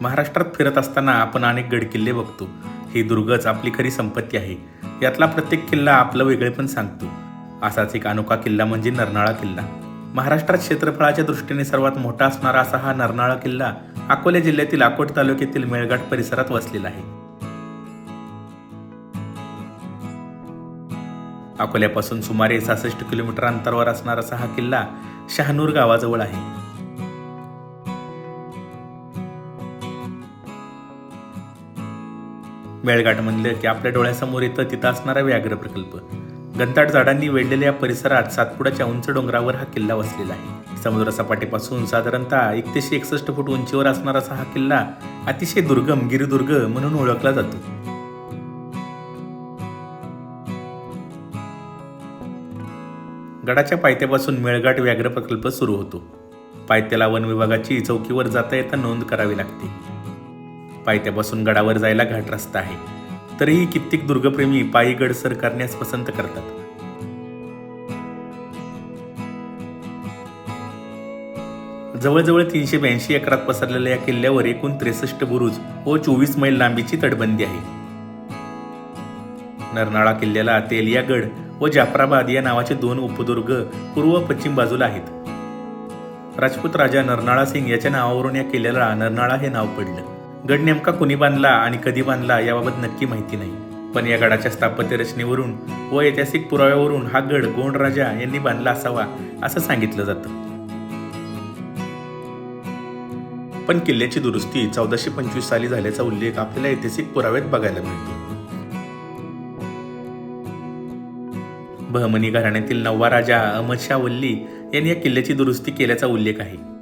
महाराष्ट्रात फिरत असताना आपण अनेक गडकिल्ले बघतो. ही दुर्गच आपली खरी संपत्ती आहे. यातला प्रत्येक किल्ला आपलं वेगळेपण सांगतो. असाच एक अनोखा किल्ला म्हणजे नरनाळा किल्ला. महाराष्ट्रात क्षेत्रफळाच्या दृष्टीने सर्वात मोठा असणारा असा हा नरनाळा किल्ला अकोला जिल्ह्यातील अकोट तालुक्यातील मेळघाट परिसरात वसलेला आहे. अकोल्यापासून सुमारे सहासष्ट किलोमीटर अंतरावर असणारा असा हा किल्ला शहानूर गावाजवळ आहे. मेळघाट म्हणलं की आपल्या डोळ्यासमोर येतं तिथं असणारा व्याघ्र प्रकल्प. गंताट झाडांनी वेढलेल्या या परिसरात सातपुड्याच्या उंच डोंगरावर हा किल्ला वसलेला आहे. समुद्रसपाटीपासून साधारणतः एकतीसशे एकसष्ट फूट उंचीवर असणारा असा हा किल्ला अतिशय दुर्गम गिरिदुर्ग म्हणून ओळखला जातो. गडाच्या पायथ्यापासून मेळघाट व्याघ्र प्रकल्प सुरू होतो. पायथ्याला वन विभागाची चौकीवर जाता येता नोंद करावी लागते. पायथ्यापासून गडावर जायला घाट रस्ता आहे. तरीही कित्येक दुर्गप्रेमी पायी गड सर करण्यास पसंत करतात. जवळजवळ तीनशे ब्याऐंशी एकरात पसरलेल्या या किल्ल्यावर एकूण त्रेसष्ट बुरुज व चोवीस मैल लांबीची तटबंदी आहे. नरनाळा किल्ल्याला तेलियागड व जाफराबाद या नावाचे दोन उपदुर्ग पूर्व पश्चिम बाजूला आहेत. राजपूत राजा नरनाळा सिंग याच्या नावावरून या किल्ल्याला नरनाळा हे नाव पडलं. गड नेमका कुणी बांधला आणि कधी बांधला याबाबत नक्की माहिती नाही. पण या गडाच्या स्थापत्य रचनेवरून व ऐतिहासिक पुराव्यावरून हा गड गोंड राजा यांनी बांधला असावा असं सांगितलं जातं. पण किल्ल्याची दुरुस्ती चौदाशे पंचवीस साली झाल्याचा उल्लेख आपल्याला ऐतिहासिक पुराव्यात बघायला मिळतो. बहमनी घराण्यातील नववा राजा अहमद शाह वल्ली यांनी या किल्ल्याची दुरुस्ती केल्याचा उल्लेख आहे.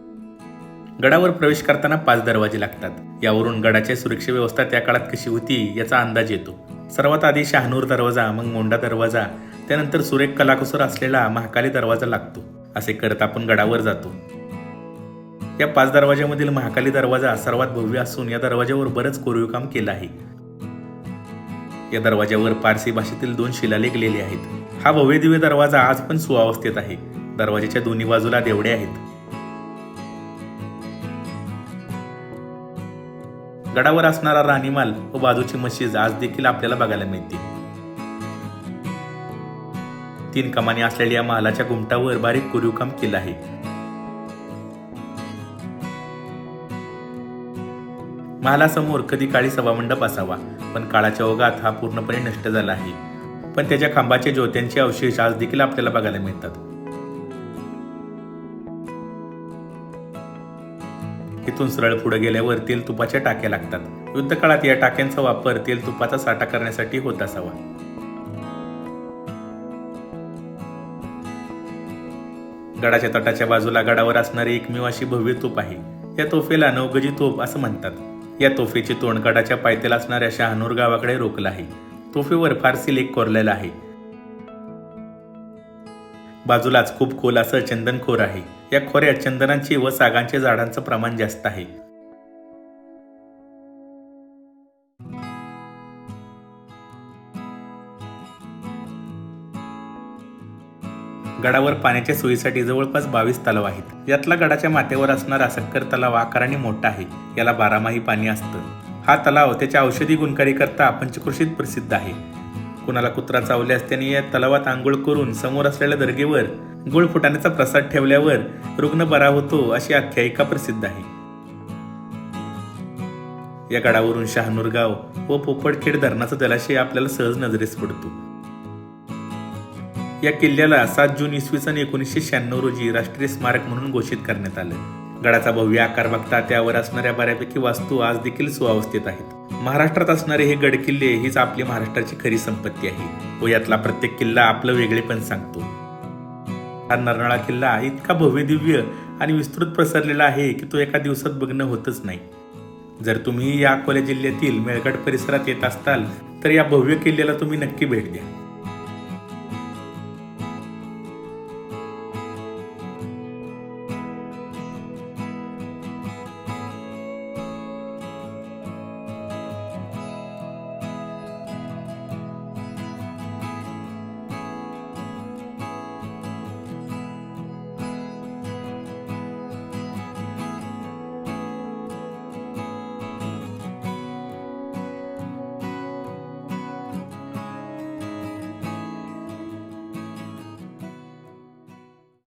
गडावर प्रवेश करताना पाच दरवाजे लागतात. यावरून गडाची सुरक्षा व्यवस्था त्या काळात कशी होती याचा अंदाज येतो. सर्वात आधी शहानूर दरवाजा मग मोंडा दरवाजा त्यानंतर सुरेख कलाकुसर असलेला महाकाली दरवाजा लागतो. असे करत आपण गडावर जातो. या पाच दरवाज्यामधील महाकाली दरवाजा सर्वात भव्य असून या दरवाज्यावर बरंच कोरीव काम केलं आहे. या दरवाज्यावर पारसी भाषेतील दोन शिलालेख लिहिले आहेत. हा भव्य दिव्य दरवाजा आज पण सुअवस्थेत आहे. दरवाजाच्या दोन्ही बाजूला देवडे आहेत. गडावर असणारा राणीमाल व बाजूची मशीद आज देखील आपल्याला बघायला मिळते. तीन कमानी असलेल्या या महालाच्या घुमटावर बारीक कोरीव काम केलं आहे. महालासमोर कधी काळी सभामंडप असावा पण काळाच्या ओघात हा पूर्णपणे नष्ट झाला आहे. पण त्याच्या खांबाचे ज्योत्यांचे अवशेष आज देखील आपल्याला बघायला मिळतात. तिथून सरळ पुढे गेल्यावर तेल तुपाच्या टाक्या लागतात. युद्ध काळात या टाक्यांचा वापर तेल तुपाचा साठा करण्यासाठी होत असावा. गडाच्या तटाच्या बाजूला गडावर असणारी एकमेव अशी भव्य तोफ आहे. या तोफेला नवगजी तोफ असं म्हणतात. या तोफेचे तोंड गडाच्या पायथ्याला असणाऱ्या शहानूर गावाकडे रोखलं आहे. तोफेवर फारसी लेख कोरलेला आहे. बाजूलाच खूप खोल असं चंदनखोर आहे. या खोऱ्यात चंदनाची व सागांचे झाडांचं प्रमाण जास्त आहे. गडावर पाण्याच्या सोयीसाठी जवळपास बावीस तलाव आहेत. यातला गडाच्या माथ्यावर असणारा सक्कर तलाव आकाराने मोठा आहे. याला बारामाही पाणी असतं. हा तलाव त्याच्या औषधी गुणकारीकरता पंचकृषीत प्रसिद्ध आहे. कुणाला कुत्रा चावल्यास त्याने या तलावात आंघोळ करून समोर असलेल्या दर्गेवर गुळ फुटाण्याचा प्रसाद ठेवल्यावर रुग्ण बरा होतो अशी आख्यायिका प्रसिद्ध आहे. या गडावरून शहानूर गाव व पोपडखेड धरणाचा जलाशय आपल्याला सहज नजरेस पडतो. या किल्ल्याला सात जून इसवी सन एकोणीसशे शहाण्णव रोजी राष्ट्रीय स्मारक म्हणून घोषित करण्यात आलं. गडाचा भव्य आकार बघता त्यावर असणाऱ्या बऱ्यापैकी वास्तू आज देखील सुअवस्थेत आहेत. महाराष्ट्रात असणारे हे गडकिल्ले हीच आपली महाराष्ट्राची खरी संपत्ती आहे. व यातला प्रत्येक किल्ला आपलं वेगळेपण सांगतो. हा नरनाळा किल्ला इतका भव्यदिव्य आणि विस्तृत प्रसरलेला आहे की तो एका दिवसात बघणं होतच नाही. जर तुम्ही या अकोला जिल्ह्यातील मेळघाट परिसरात येत असताल तर या भव्य किल्ल्याला तुम्ही नक्की भेट द्या.